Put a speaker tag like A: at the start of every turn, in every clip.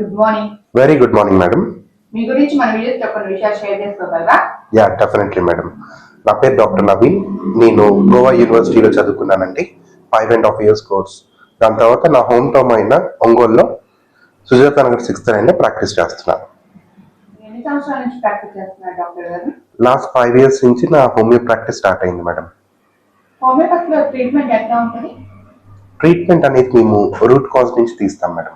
A: Good morning
B: very good morning madam
A: మీ గురించి మన videos కొన్ని విషయాలు షేర్ చేసుకోగలరా?
B: యా డెఫినెట్లీ మేడం నా పేరు డాక్టర్ నవీన్. నేను గోవా యూనివర్సిటీలో చదువుకున్నానండి. Five and half years course దాని తర్వాత నా హోమ్ టౌన్ అయిన ఒంగోలులో సుజాత నగర్ సిక్స్త్ అయినా ప్రాక్టీస్ చేస్తున్నాను. లాస్ట్ ఫైవ్ ఇయర్స్ నుంచి నా హోమియో ప్రాక్టీస్ స్టార్ట్ అయింది మేడం
A: ట్రీట్మెంట్
B: అనేది మేము రూట్ కాజ్ నుంచి తీస్తాం మేడం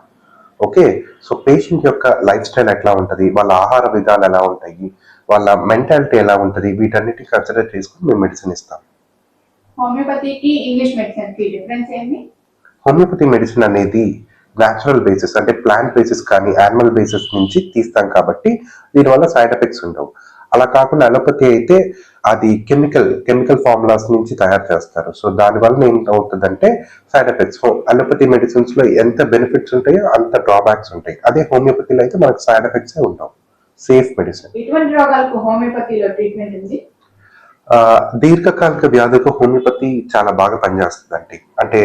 B: ఓకే సో పేషెంట్ యొక్క లైఫ్ స్టైల్ ఎట్లా ఉంటుంది? వాళ్ళ ఆహార విధాలు ఎలా ఉంటాయి? వాళ్ళ మెంటాలిటీ ఎలా ఉంటుంది? వీటన్నిటిని కన్సిడర్ చేసుకుని మేము మెడిసిన్ ఇస్తాం.
A: హోమియోపతికి ఇంగ్లీష్ మెడిసిన్కి డిఫరెన్స్ ఏంటి?
B: హోమియోపతి మెడిసిన్ అనేది న్యాచురల్ బేసిస్ అంటే ప్లాంట్ బేసిస్ కానీ యానిమల్ బేసిస్ నుంచి తీస్తాం కాబట్టి దీనివల్ల సైడ్ ఎఫెక్ట్స్ ఉండవు. అలా కాకుండా అలోపతి అయితే అది కెమికల్ కెమికల్ ఫార్ములాస్ నుంచి తయారు చేస్తారు. సో దానివల్ల అవుతుందంటే సైడ్ ఎఫెక్ట్స్ అలోపతి మెడిసిన్స్లో ఎంత బెనిఫిట్స్ ఉంటాయో అంత డ్రాబ్యాక్స్ ఉంటాయి. అదే హోమియోపతిలో అయితే మనకు సైడ్ ఎఫెక్ట్స్ ఉండవు. సేఫ్ మెడిసిన్ దీర్ఘకాలిక వ్యాధులకు హోమియోపతి చాలా బాగా పనిచేస్తుందండి. అంటే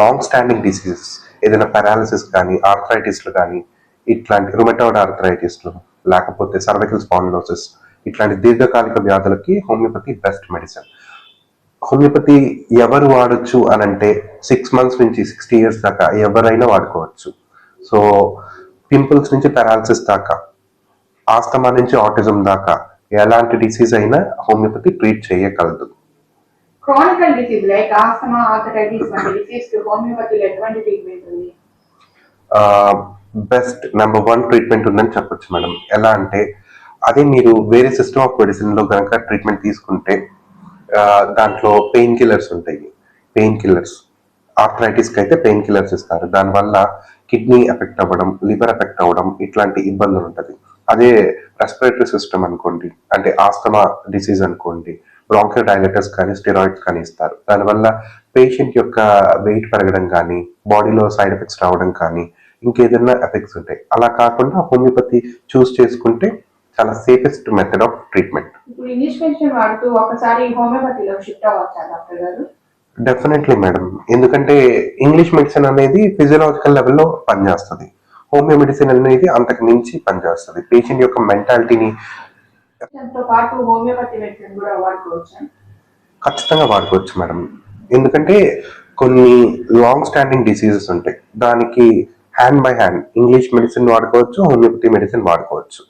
B: లాంగ్ స్టాండింగ్ డిసీజెస్ ఏదైనా పారాలిసిస్ కానీ ఆర్థరైటిస్లు కానీ ఇట్లాంటి రుమటోడ్ ఆర్థరైటిస్లు లేకపోతే సర్వికల్ స్పాండిలోసిస్ ఇట్లాంటి దీర్ఘకాలిక వ్యాధులకి హోమియోపతి బెస్ట్ మెడిసిన్ హోమియోపతి ఎవరు వాడచ్చు అని అంటే సిక్స్ మంత్స్ నుంచి సిక్స్టీ ఇయర్స్ దాకా ఎవరైనా వాడుకోవచ్చు. సో పింపుల్స్ నుంచి పారాలిసిస్ దాకా ఆస్తమా నుంచి ఆటిజం దాకా ఎలాంటి డిసీజ్ అయినా హోమియోపతి ట్రీట్ చేయగలదు.
A: Chronical disease like asthma arthritis వంటి డిసీజ్కి హోమియోపతిలో ఎటువంటి ట్రీట్మెంట్ ఉంది?
B: బెస్ట్ నెంబర్ వన్ ట్రీట్మెంట్ ఉందని చెప్పొచ్చు మేడం. ఎలా అంటే అదే మీరు వేరే సిస్టమ్ ఆఫ్ మెడిసిన్లో కనుక ట్రీట్మెంట్ తీసుకుంటే దాంట్లో పెయిన్ కిల్లర్స్ ఉంటాయి. పెయిన్ కిల్లర్స్ ఆర్థరైటిస్కి అయితే పెయిన్ కిల్లర్స్ ఇస్తారు. దానివల్ల కిడ్నీ ఎఫెక్ట్ అవ్వడం లివర్ ఎఫెక్ట్ అవ్వడం ఇట్లాంటి ఇబ్బందులు ఉంటుంది. అదే రెస్పిరేటరీ సిస్టమ్ అనుకోండి అంటే ఆస్తమా డిసీజ్ అనుకోండి బ్రాంకియో డైలెటర్స్ కానీ స్టెరాయిడ్స్ కానీ ఇస్తారు. దానివల్ల పేషెంట్ యొక్క వెయిట్ పెరగడం కానీ బాడీలో సైడ్ ఎఫెక్ట్స్ రావడం కానీ ఇంకేదైనా ఎఫెక్ట్స్ ఉంటాయి. అలా కాకుండా హోమియోపతి చూస్ చేసుకుంటే చాలా సేఫెస్ట్ మెథడ్ ఆఫ్ ట్రీట్మెంట్
A: ఇప్పుడు ఇంగ్లీష్ మెడిసిన్ వాడుతూ ఒకసారి హోమియోపతిలో షిఫ్ట్ అవ్వచ్చా డాక్టర్ గారు?
B: డెఫినెట్లీ మేడం ఎందుకంటే ఇంగ్లీష్ మెడిసిన్ అనేది ఫిజియలాజికల్ లెవెల్లో పనిచేస్తుంది. హోమియో మెడిసిన్ అనేది అంతకు మించి పనిచేస్తుంది. పేషెంట్ యొక్క మెంటాలిటీని ఖచ్చితంగా వాడుకోవచ్చు మేడం ఎందుకంటే కొన్ని లాంగ్ స్టాండింగ్ డిసీజెస్ ఉంటాయి. దానికి hand by hand English medicine వాడుకోవచ్చు హోమియోపతి మెడిసిన్ వాడుకోవచ్చు.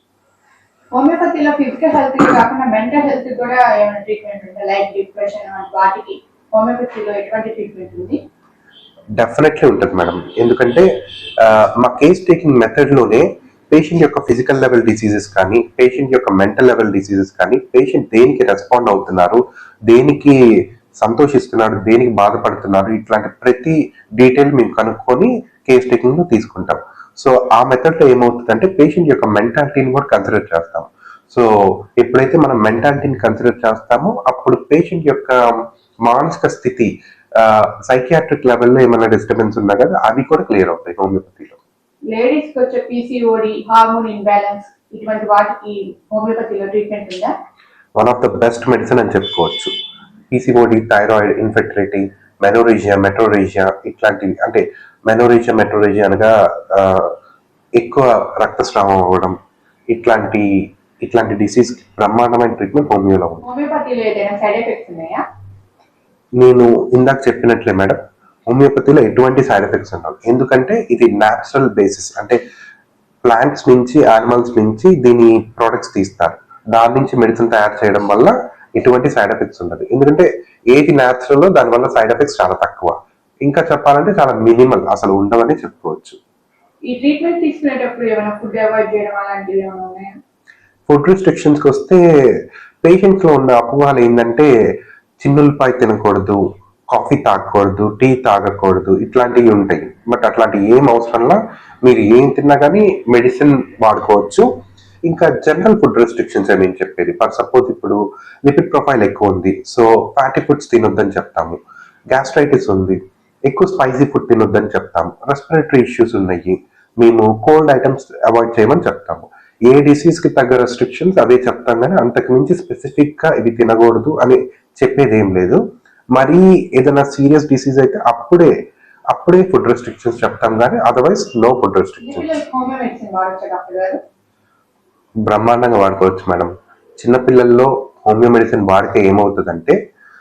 A: హోమియోపతిలో ఫిజికల్ హెల్త్ కాకుండా మెంటల్ హెల్త్ కూడా ఏమైనా ట్రీట్మెంట్ ఉందా? లైక్ డిప్రెషన్ వాటికి హోమియోపతిలో ఎటువంటి ట్రీట్మెంట్ ఉంది?
B: డెఫినెట్లీ ఉంటుంది మేడం ఎందుకంటే మా కేస్ టేకింగ్ మెథడ్లోనే పేషెంట్ యొక్క ఫిజికల్ లెవెల్ డిసీజెస్ కానీ పేషెంట్ యొక్క మెంటల్ లెవెల్ డిసీజెస్ కానీ పేషెంట్ దేనికి రెస్పాండ్ అవుతున్నారు దేనికి సంతోషిస్తున్నారు దేనికి బాధపడుతున్నారు ఇట్లాంటి ప్రతి డీటెయిల్ మేము కనుక్కొని కేస్ టేకింగ్లో తీసుకుంటాం. సో ఆ మెథడ్లో ఏమవుతుందంటే పేషెంట్ యొక్క మెంటాలిటీని కూడా కన్సిడర్ చేస్తాం. సో ఎప్పుడైతే మనం మెంటాలిటీని కన్సిడర్ చేస్తామో అప్పుడు పేషెంట్ యొక్క మానసిక స్థితి సైకియాట్రిక్ లెవెల్లో ఏమైనా డిస్టర్బెన్స్ ఉన్నా కదా అవి కూడా క్లియర్ అవుతాయి హోమియోపతిలో
A: లేడీస్కి వచ్చే పీసీఓడి హార్మోన్ ఇంబ్యాలెన్స్ ఇటువంటి వాటికి హోమియోపతిలో ట్రీట్మెంట్ ఉందా?
B: One of the best medicine అని చెప్పుకోవచ్చు. PCOD thyroid infertility menorrhagia metrorrhagia ఇట్లాంటివి. అంటే మెనోరేజియా మెట్రోరేజియా అనగా ఎక్కువ రక్తస్రావం అవ్వడం ఇట్లాంటి ఇట్లాంటి డిసీజ్ బ్రహ్మాండమైన ట్రీట్మెంట్ హోమియోలో ఉంది. నేను ఇందాక చెప్పినట్లే మేడం హోమియోపతిలో ఎటువంటి సైడ్ ఎఫెక్ట్స్ ఉండవు. ఎందుకంటే ఇది న్యాచురల్ బేసిస్ అంటే ప్లాంట్స్ నుంచి యానిమల్స్ నుంచి దీని ప్రోడక్ట్స్ తీస్తారు. దాని నుంచి మెడిసిన్ తయారు చేయడం వల్ల ఎటువంటి సైడ్ ఎఫెక్ట్స్ ఉండదు ఎందుకంటే ఏది న్యాచురల్ దానివల్ల సైడ్ ఎఫెక్ట్స్ చాలా తక్కువ. ఇంకా చెప్పాలంటే చాలా మినిమల్ అసలు ఉండవని చెప్పుకోవచ్చు.
A: ఈ ట్రీట్మెంట్ తీసుకునేటప్పుడు ఏమైనా ఫుడ్ అవాయిడ్ చేయడం అలాంటివి ఏమైనా ఉన్నాయా?
B: ఫుడ్ రిస్ట్రిక్షన్స్కి వస్తే పేషెంట్స్లో ఉన్న అపోహలు ఏంటంటే చిన్నులపాయ తినకూడదు కాఫీ తాగకూడదు టీ తాగకూడదు ఇట్లాంటివి ఉంటాయి. బట్ అట్లాంటి ఏం అవసరంలా మీరు ఏం తిన్నా కానీ మెడిసిన్ వాడుకోవచ్చు. ఇంకా జనరల్ ఫుడ్ రెస్ట్రిక్షన్స్ అని నేను చెప్పేది. ఫర్ సపోజ్ ఇప్పుడు లిపిడ్ ప్రొఫైల్ ఎక్కువ ఉంది సో ఫ్యాటీ ఫుడ్స్ తినొద్దని చెప్తాము. గ్యాస్ట్రైటిస్ ఉంది ఎక్కువ స్పైసీ ఫుడ్ తినొద్దని చెప్తాము. రెస్పిరేటరీ ఇష్యూస్ ఉన్నాయి మేము కోల్డ్ ఐటమ్స్ అవాయిడ్ చేయమని చెప్తాము. ఏ డిసీజ్కి తగ్గ రెస్ట్రిక్షన్స్ అవే చెప్తాం కానీ అంతకు మించి స్పెసిఫిక్గా ఇవి తినకూడదు అని చెప్పేది ఏం లేదు. మరీ ఏదైనా సీరియస్ డిసీజ్ అయితే అప్పుడే అప్పుడే ఫుడ్ రెస్ట్రిక్షన్స్ చెప్తాం కానీ అదర్వైజ్ నో ఫుడ్ రెస్ట్రిక్షన్స్
A: పిల్లలకి హోమియో మెడిసిన్ వాడచ్చా డాక్టర్ గారు
B: బ్రహ్మాండంగా వాడుకోవచ్చు మేడం. చిన్నపిల్లల్లో హోమియో మెడిసిన్ వాడితే ఏమవుతుందంటే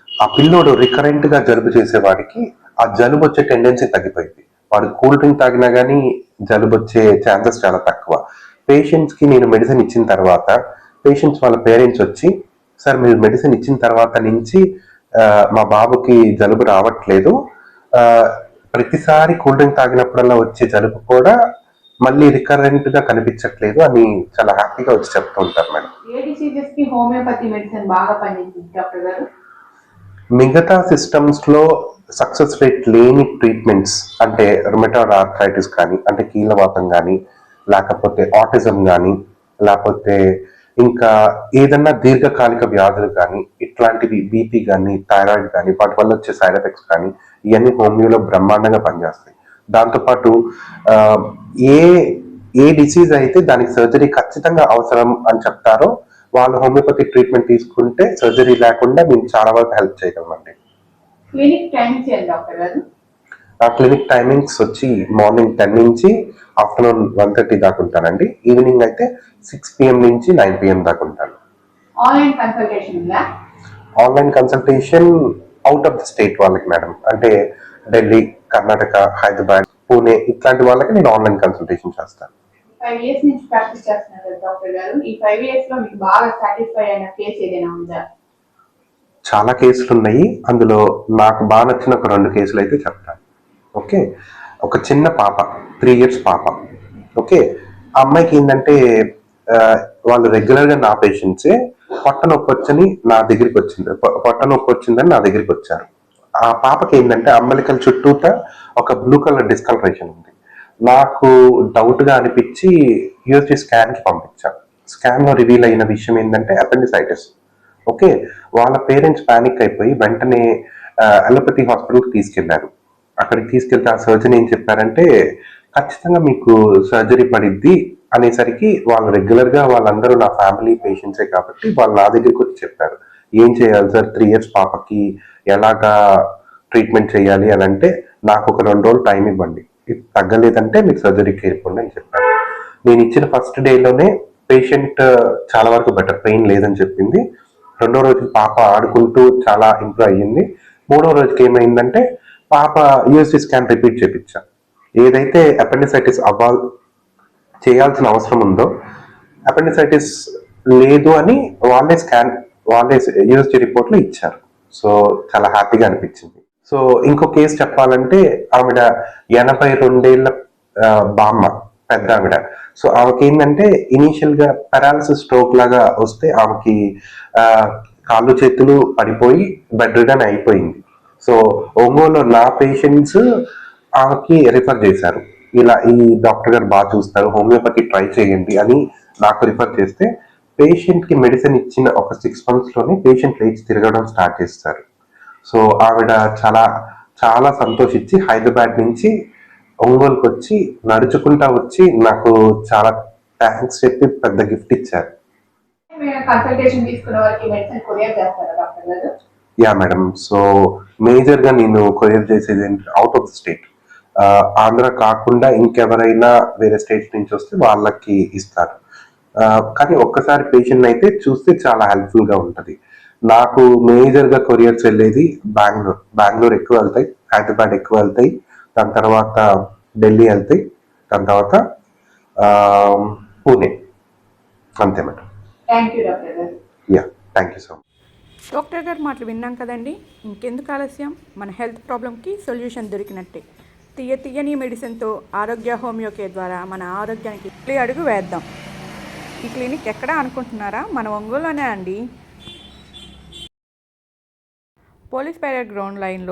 B: ఆ పిల్లోడు రికరెంట్గా జలుబు చేసేవాడికి ఆ జలుబు వచ్చే టెండెన్సీ తగ్గిపోయింది. వాడు కూల్ డ్రింక్ తాగినా కానీ జలుబు వచ్చే ఛాన్సెస్ చాలా తక్కువ. పేషెంట్స్కి నేను మెడిసిన్ ఇచ్చిన తర్వాత పేషెంట్స్ వాళ్ళ పేరెంట్స్ వచ్చి సార్ మీరు మెడిసిన్ ఇచ్చిన తర్వాత నుంచి మా బాబుకి జలుబు రావట్లేదు. ప్రతిసారి కూల్ డ్రింక్ తాగినప్పుడల్లా వచ్చే జలుబు కూడా మళ్ళీ రికరెంట్గా కనిపించట్లేదు అని చాలా హ్యాపీగా వచ్చి చెప్తూ ఉంటారు మేడం.
A: ఏ డిసీజెస్కి హోమియోపతి మెడిసిన్ బాగా పనిచేస్తుంది డాక్టర్ గారు?
B: మిగతా సిస్టమ్స్లో సక్సెస్ రేట్ లేని ట్రీట్మెంట్స్ అంటే రుమటాయిడ్ ఆర్థరైటిస్ కానీ అంటే కీళ్ళవాతం కానీ లేకపోతే ఆటిజం కానీ లేకపోతే ఇంకా ఏదన్నా దీర్ఘకాలిక వ్యాధులు కానీ ఇట్లాంటివి బీపీ కానీ థైరాయిడ్ కానీ వాటి వల్ల వచ్చే సైడ్ ఎఫెక్ట్స్ కానీ ఇవన్నీ హోమియోలో బ్రహ్మాండంగా పనిచేస్తాయి. దాంతోపాటు ఏ ఏ డిసీజ్ అయితే దానికి సర్జరీ ఖచ్చితంగా అవసరం అని చెప్తారో వాళ్ళు హోమియోపతి ట్రీట్మెంట్ తీసుకుంటే సర్జరీ లేకుండా మేము చాలా వరకు హెల్ప్ చేయగలమండి. ఆ క్లినిక్ టైమింగ్స్ వచ్చి మార్నింగ్ టెన్ నుంచి ఆఫ్టర్నూన్ వన్ థర్టీ దాకా ఉంటానండి. ఈవినింగ్ అయితే సిక్స్ పిఎం నుంచి నైన్ పిఎం దాకా ఉంటాను.
A: Online consultation
B: out of the state వాళ్ళకి మేడం అంటే ఢిల్లీ కర్ణాటక హైదరాబాద్ పూణే ఇట్లాంటి వాళ్ళకి నేను ఆన్లైన్ కన్సల్టేషన్ చేస్తాను.
A: ఫైవ్ ఇయర్స్ నుంచి ప్రాక్టీస్ చేస్తున్నారు కదా డాక్టర్ గారు. ఈ ఫైవ్ ఇయర్స్లో మీకు బాగా సాటిస్ఫై అయిన కేసు ఏదైనా ఉందా?
B: చాలా కేసులు ఉన్నాయి అందులో నాకు బాగా నచ్చిన ఒక రెండు కేసులు అయితే చెప్తాను. ఓకే? ఒక చిన్న పాప త్రీ ఇయర్స్ పాప. ఓకే? ఆ అమ్మాయికి ఏంటంటే వాళ్ళు రెగ్యులర్గా నా పేషెంట్సే పొట్ట నొప్పి వచ్చని నా దగ్గరికి వచ్చింది. పొట్ట నొప్పి వచ్చిందని నా దగ్గరికి వచ్చారు. ఆ పాపకి ఏంటంటే అమ్మలికల చుట్టూత ఒక బ్లూ కలర్ డిస్కలరేషన్ ఉంది. నాకు డౌట్గా అనిపించి యూఎస్జీ స్కాన్కి పంపించాను స్కాన్లో రివీల్ అయిన విషయం ఏంటంటే అపెండిసైటిస్ ఓకే? వాళ్ళ పేరెంట్స్ పానిక్ అయిపోయి వెంటనే అలోపతి హాస్పిటల్కి తీసుకెళ్ళారు. అక్కడికి తీసుకెళ్తే ఆ సర్జన్ ఏం చెప్పారంటే ఖచ్చితంగా మీకు సర్జరీ పడిద్ది అనేసరికి వాళ్ళు రెగ్యులర్గా వాళ్ళందరూ నా ఫ్యామిలీ పేషెంట్సే కాబట్టి వాళ్ళు నా దగ్గరికి వచ్చి చెప్పారు. ఏం చేయాలి సార్? త్రీ ఇయర్స్ పాపకి ఎలాగా ట్రీట్మెంట్ చేయాలి అని అంటే నాకు ఒక రెండు రోజులు టైం ఇవ్వండి. తగ్గలేదంటే మీకు సర్జరీకి వెళ్ళిపోండి అని చెప్పారు. నేను ఇచ్చిన ఫస్ట్ డేలోనే పేషెంట్ చాలా వరకు బెటర్ పెయిన్ లేదని చెప్పింది. రెండో రోజు పాప ఆడుకుంటూ చాలా ఇంప్రూవ్ అయ్యింది. మూడో రోజుకి ఏమైందంటే పాప యూఎస్జీ స్కాన్ రిపీట్ చేపించా. ఏదైతే అపెండిసైటిస్ అవ్వాల్ చేయాల్సిన అవసరం ఉందో అపెండిసైటిస్ లేదు అని వాళ్ళే స్కాన్ వాళ్ళే యూఎస్జీ రిపోర్ట్లో ఇచ్చారు. సో చాలా హ్యాపీగా అనిపించింది. సో ఇంకో కేసు చెప్పాలంటే ఆవిడ ఎనభై రెండేళ్ళ బామ్మ పెద్ద ఆవిడ. సో ఆమెకి ఏంటంటే ఇనీషియల్గా స్ట్రోక్ లాగా వస్తే ఆమెకి కాళ్ళు చేతులు పడిపోయి బెడ్ అయిపోయింది. సో ఒంగోలు నా పేషెంట్స్ ఆమెకి రిఫర్ చేశారు. ఇలా ఈ డాక్టర్ గారు బాగా చూస్తారు హోమియోపతి ట్రై చేయండి అని నాకు రిఫర్ చేస్తే పేషెంట్కి మెడిసిన్ ఇచ్చిన ఒక సిక్స్ మంత్స్లోనే పేషెంట్ లేచి తిరగడం స్టార్ట్ చేస్తారు. సో ఆవిడ చాలా చాలా సంతోషించి హైదరాబాద్ నుంచి ఒంగోలుకి వచ్చి నడుచుకుంటా వచ్చి నాకు చాలా థ్యాంక్స్ చెప్పి పెద్ద గిఫ్ట్ ఇచ్చారు. యా మేడం సో మేజర్గా నేను కొరియర్ చేసేది out of the state Andhra కాకుండా ఇంకెవరైనా వేరే స్టేట్స్ నుంచి వస్తే వాళ్ళకి ఇస్తారు. కానీ ఒక్కసారి పేషెంట్ అయితే చూస్తే చాలా హెల్ప్ఫుల్గా ఉంటది. నాకు మేజర్గా కొరియర్స్ వెళ్ళేది బెంగళూరు బెంగళూరు ఎక్కువ వెళ్తాయి హైదరాబాద్ ఎక్కువ వెళ్తాయి దాని తర్వాత ఢిల్లీ వెళ్తాయి దాని తర్వాత పూణే అంతే మేడం.
A: యూ డాక్టర్ గారు.
B: Yeah thank you so much
C: doctor గారి మాటలు విన్నాం కదండి. ఇంకెందుకు ఆలస్యం? మన హెల్త్ ప్రాబ్లంకి సొల్యూషన్ దొరికినట్టే. తీయ తీయని మెడిసిన్తో ఆరోగ్య హోమియోకే ద్వారా మన ఆరోగ్యానికి అడుగు వేద్దాం. ఈ క్లినిక్ ఎక్కడ అనుకుంటున్నారా? మన ఒంగోలులోనే అండి. పోలీస్ పైలట్ గ్రౌండ్ లైన్లో